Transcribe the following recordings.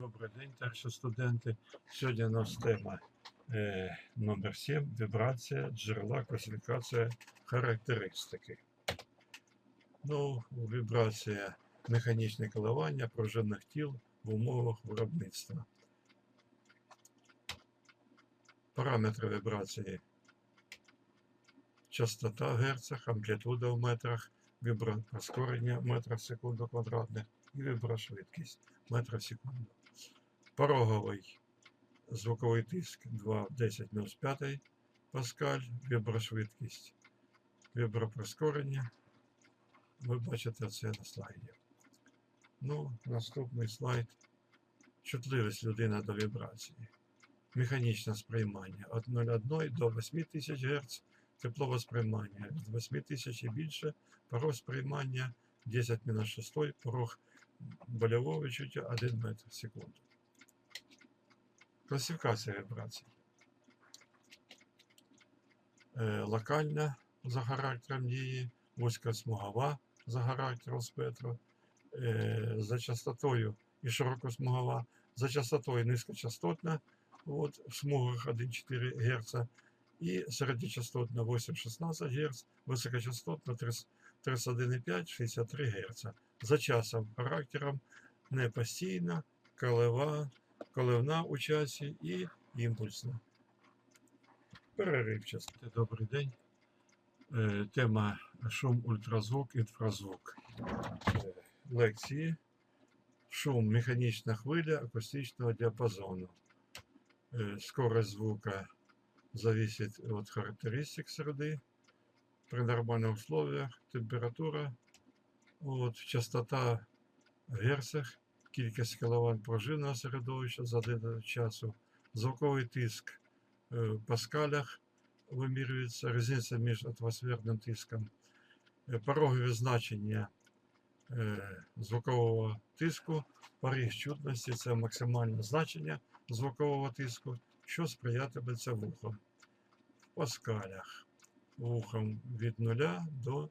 Добрий день, старші студенти. Сьогодні у нас тема е, номер 7 вібрація, джерела, класифікація, характеристики. Ну, вібрація механічне коливання пружинних тіл в умовах виробництва. Параметри вібрації. Частота в герцах, амплітуда в метрах, віброприскорення в метрах в секунду квадратних і віброшвидкість метра в секунду. Пороговий звуковий тиск 2 в 10 мінус 5 паскаль, віброшвидкість, віброприскорення. Ви бачите це на слайді. Ну, наступний слайд. Чутливість людини до вібрації. Механічне сприймання від 0,1 до 8000 Гц, теплове сприймання від 8000 і більше, порог сприймання 10 6, порог больового відчуття 1 метр в секунду. Класифікація вібрацій. Е, локальна за характером дії, вузькосмугова за характером спектру, е, за частотою і широкосмугова, за частотою низькочастотна от, в смугах 1,4 Гц і середньочастотна 8,16 Гц, високочастотна 31,5-63 Гц. За часом характером не постійна, колева, коливна у часі і імпульсна. Переривчасти. Добрий день. Е, Тема шум, ультразвук, інфразвук. Е, Лекції. Шум, механічна хвиля акустичного діапазону. Е, Скорость звука зависит от характеристик среды. При нормальных условиях температура, от, частота в герцах, кількість коливань пружинного середовища за один часу, звуковий тиск е, в паскалях вимірюється, різниця між атмосферним тиском, е, порогові значення е, звукового тиску, поріг чутності це максимальне значення звукового тиску, що сприятиметься вухом. В паскалях вухом від 0 до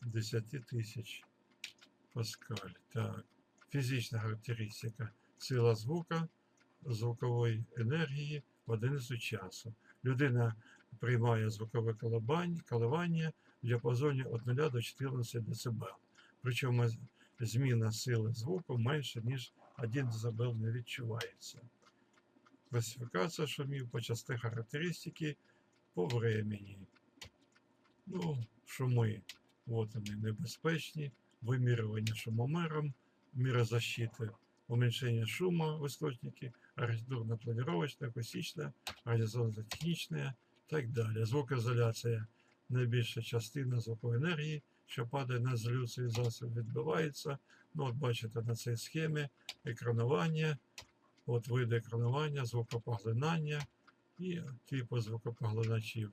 10 тисяч паскаль. Так. Фізична характеристика. Сила звука, звукової енергії в одиницю часу. Людина приймає звукове коливання, в діапазоні від 0 до 14 дБ. Причому зміна сили звуку менше, ніж 1 дБ не відчувається. Класифікація шумів по части характеристики по времени. Ну, шуми, от вони небезпечні, вимірювання шумомером, мірозащити, уменьшення шуму в істочнике, архітектурно-планировочне, акустичне, організаційно-технічне, так далі. Звукоізоляція найбільша частина звукової енергії, що падає на ізоляцію засіб, відбивається. Ну, от бачите на цій схемі екранування, от види екранування, звукопоглинання і типу звукопоглиначів.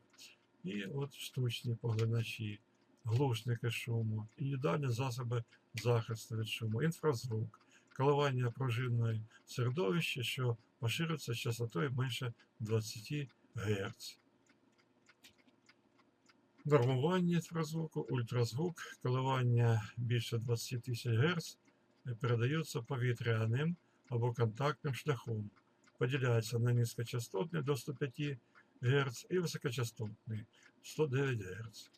І от штучні поглиначі, глушники шуму, індивідуальні засоби захисту від шуму, інфразвук, коливання пружинної середовища, що поширюється з частотою менше 20 Гц. Нормування інфразвуку, ультразвук, коливання більше 20 тисяч Гц передаються повітряним або контактним шляхом. Поділяється на низькочастотний до 105 Гц і високочастотний 109 Гц.